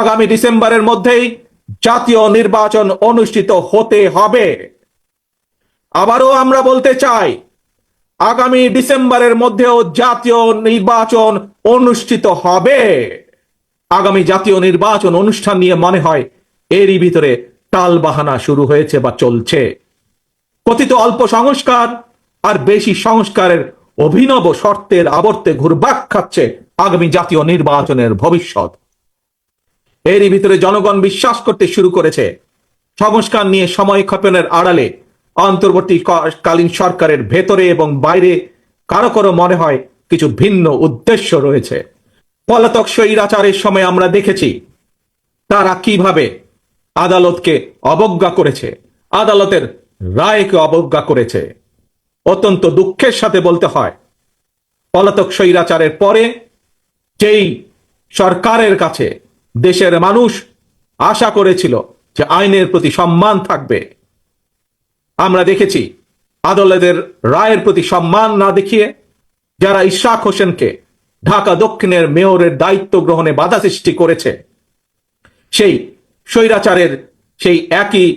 আগামী ডিসেম্বরের মধ্যেই জাতীয় নির্বাচন অনুষ্ঠিত হতে হবে। আবারও আমরা বলতে চাই, আগামী ডিসেম্বরের মধ্যেও জাতীয় নির্বাচন অনুষ্ঠিত হবে। আগামী জাতীয় নির্বাচন অনুষ্ঠান নিয়ে মনে হয় এরই ভিতরে টাল বাহানা শুরু হয়েছে বা চলছে। কথিত অল্প সংস্কার আর বেশি সংস্কারের অভিনব শর্তের আবর্তে ঘুরবাক খাচ্ছে আগামী জাতীয় নির্বাচনের ভবিষ্যৎ। এরই ভিতরে জনগণ বিশ্বাস করতে শুরু করেছে। সংস্কার নিয়ে সময় ক্ষেপণের আড়ালে অন্তর্বর্তীকালীন সরকারের ভেতরে এবং বাইরে কারও কারও মনে হয় কিছু ভিন্ন উদ্দেশ্য রয়েছে। পলাতক স্বৈরাচারের সময় আমরা দেখেছি, তারা কীভাবে আদালতকে অবজ্ঞা করেছে, আদালতের রায়কে অবজ্ঞা করেছে। অত্যন্ত দুঃখের সাথে বলতে হয়, পলাতক স্বৈরাচারের পরে যেই সরকারের কাছে দেশের মানুষ আশা করেছিল যে আইনের প্রতি সম্মান থাকবে। আমরা দেখেছি আদালতের রায়ের প্রতি সম্মান না দেখিয়ে যারা ইশাক হোসেনকে ঢাকা দক্ষিণের মেয়রের দায়িত্ব গ্রহণে বাধা সৃষ্টি করেছে, সেই স্বৈরাচারের সেই একই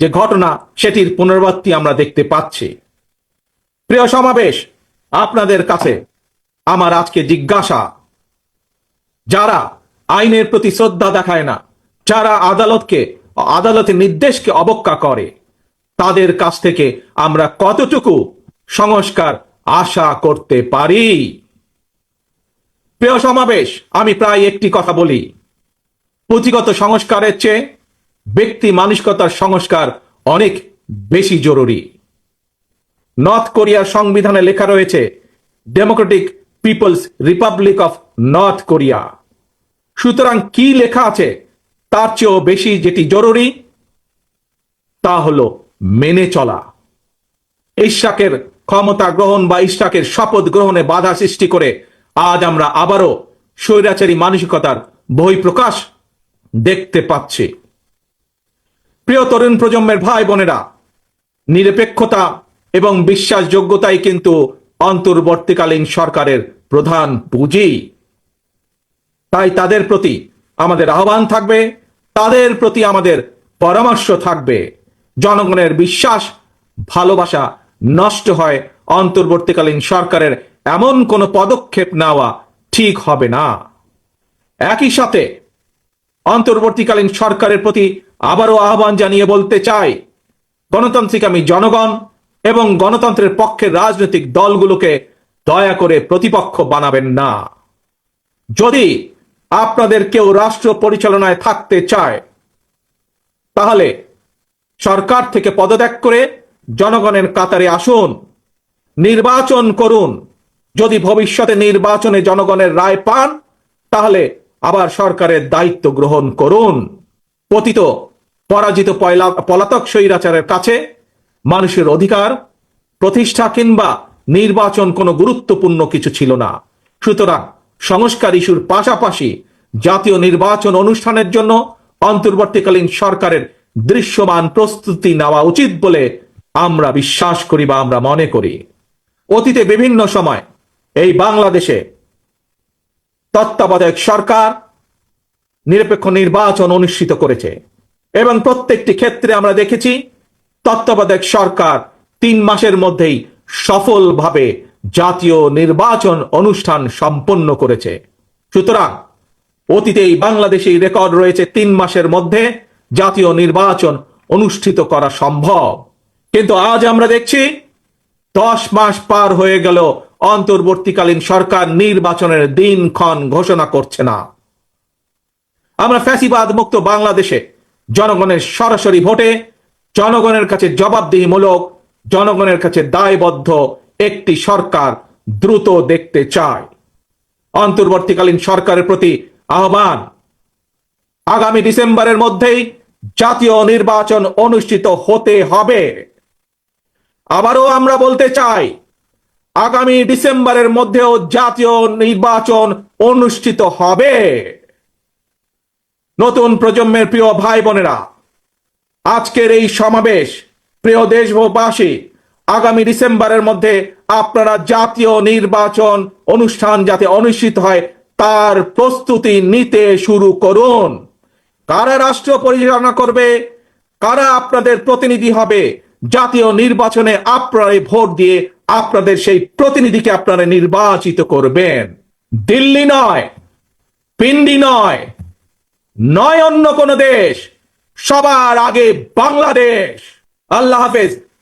যে ঘটনা সেটির পুনরাবৃত্তি আমরা দেখতে পাচ্ছি। প্রিয় সমাবেশ, আপনাদের কাছে আমার আজকে জিজ্ঞাসা, যারা আইনের প্রতি শ্রদ্ধা দেখায় না। যারা আদালতকে, আদালতের নির্দেশকে অবজ্ঞা করে, তাদের কাছ থেকে আমরা কতটুকু সংস্কার আশা করতে পারি? প্রিয় সমাবেশ, আমি প্রায় একটি কথা বলি। পুঁথিগত সংস্কারের চেয়ে ব্যক্তি মানসিকতার সংস্কার অনেক বেশি জরুরি। নর্থ কোরিয়ার সংবিধানে লেখা রয়েছে, democratic people's republic of north Korea. সুতরাং কি লেখা আছে তার চেয়েও বেশি যেটি জরুরি, তা হলো মেনে চলা। ইশাকের ক্ষমতা গ্রহণ বা ইশাকের শপথ গ্রহণে বাধা সৃষ্টি করে আজ আমরা আবারও স্বৈরাচারী মানসিকতার বই প্রকাশ দেখতে পাচ্ছি। প্রিয় তরুণ প্রজন্মের ভাই বোনেরা, নিরপেক্ষতা এবং বিশ্বাসযোগ্যতাই কিন্তু অন্তর্বর্তীকালীন সরকারের প্রধান পুঁজি। তাই তাদের প্রতি আমাদের আহ্বান থাকবে, তাদের প্রতি আমাদের পরামর্শ থাকবে। জনগণের বিশ্বাস, ভালোবাসা নষ্ট হয়, অন্তর্বর্তীকালীন সরকারের এমন কোনো পদক্ষেপ নেওয়া ঠিক হবে না। একই সাথে অন্তর্বর্তীকালীন সরকারের প্রতি আবারও আহ্বান জানিয়ে বলতে চাই, গণতান্ত্রিক আমি জনগণ এবং গণতন্ত্রের পক্ষের রাজনৈতিক দলগুলোকে দয়া করে প্রতিপক্ষ বানাবেন না। যদি আপনাদের কেউ রাষ্ট্র পরিচালনায় থাকতে চায়, তাহলে সরকার থেকে পদত্যাগ করে জনগণের কাতারে আসুন, নির্বাচন করুন। যদি ভবিষ্যতে নির্বাচনে জনগণের রায় পান, তাহলে আবার সরকারের দায়িত্ব গ্রহণ করুন। পতিত, পরাজিত পলাতক স্বৈরাচারের কাছে মানুষের অধিকার, প্রতিষ্ঠা কিংবা নির্বাচন কোনো গুরুত্বপূর্ণ কিছু ছিল না। সুতরাং সংস্কার ইস্যুর পাশাপাশি জাতীয় নির্বাচন অনুষ্ঠানের জন্য অন্তর্বর্তীকালীন সরকারের দৃশ্যমান প্রস্তুতি নেওয়া উচিত বলে আমরা বিশ্বাস করি বা আমরা মনে করি। অতীতে বিভিন্ন সময় এই বাংলাদেশে তত্ত্বাবধায়ক সরকার নিরপেক্ষ নির্বাচন অনুষ্ঠিত করেছে এবং প্রত্যেকটি ক্ষেত্রে আমরা দেখেছি তত্ত্বাবধায়ক সরকার তিন মাসের মধ্যেই সফলভাবে জাতীয় নির্বাচন অনুষ্ঠান সম্পন্ন করেছে। সুতরাং অতীতেই বাংলাদেশে রেকর্ড রয়েছে তিন মাসের মধ্যে জাতীয় নির্বাচন অনুষ্ঠিত করা সম্ভব। কিন্তু আজ আমরা দেখছি দশ মাস পার হয়ে গেল, অন্তর্বর্তীকালীন সরকার নির্বাচনের দিনক্ষণ ঘোষণা করছে না। আমরা ফ্যাসিবাদ মুক্ত বাংলাদেশে জনগণের সরাসরি ভোটে, জনগণের কাছে জবাবদিহিমূলক, জনগণের কাছে দায়বদ্ধ একটি সরকার দ্রুত দেখতে চায়। অন্তর্বর্তীকালীন সরকারের প্রতি আহ্বান। আগামী ডিসেম্বরের মধ্যেই জাতীয় নির্বাচন অনুষ্ঠিত হতে হবে। আবারও আমরা বলতে চাই, আগামী ডিসেম্বরের মধ্যেও জাতীয় নির্বাচন অনুষ্ঠিত হবে। নতুন প্রজন্মের প্রিয় ভাই বোনেরা, আজকের এই সমাবেশ, প্রিয় দেশবাসী আগামী ডিসেম্বরের মধ্যে আপনারা জাতীয় নির্বাচন অনুষ্ঠান যাতে অনুষ্ঠিত হয়, তার প্রস্তুতি নিতে শুরু করুন। কারা রাষ্ট্র পরিচালনা করবে? কারা আপনাদের প্রতিনিধি হবে? জাতীয় নির্বাচনে আপনারা ভোট দিয়ে আপনাদের সেই প্রতিনিধিকে আপনারা নির্বাচিত করবেন। দিল্লি নয়, পিন্ডি নয় নয় অন্য কোন দেশ, সবার আগে বাংলাদেশ। আল্লাহ হাফেজ।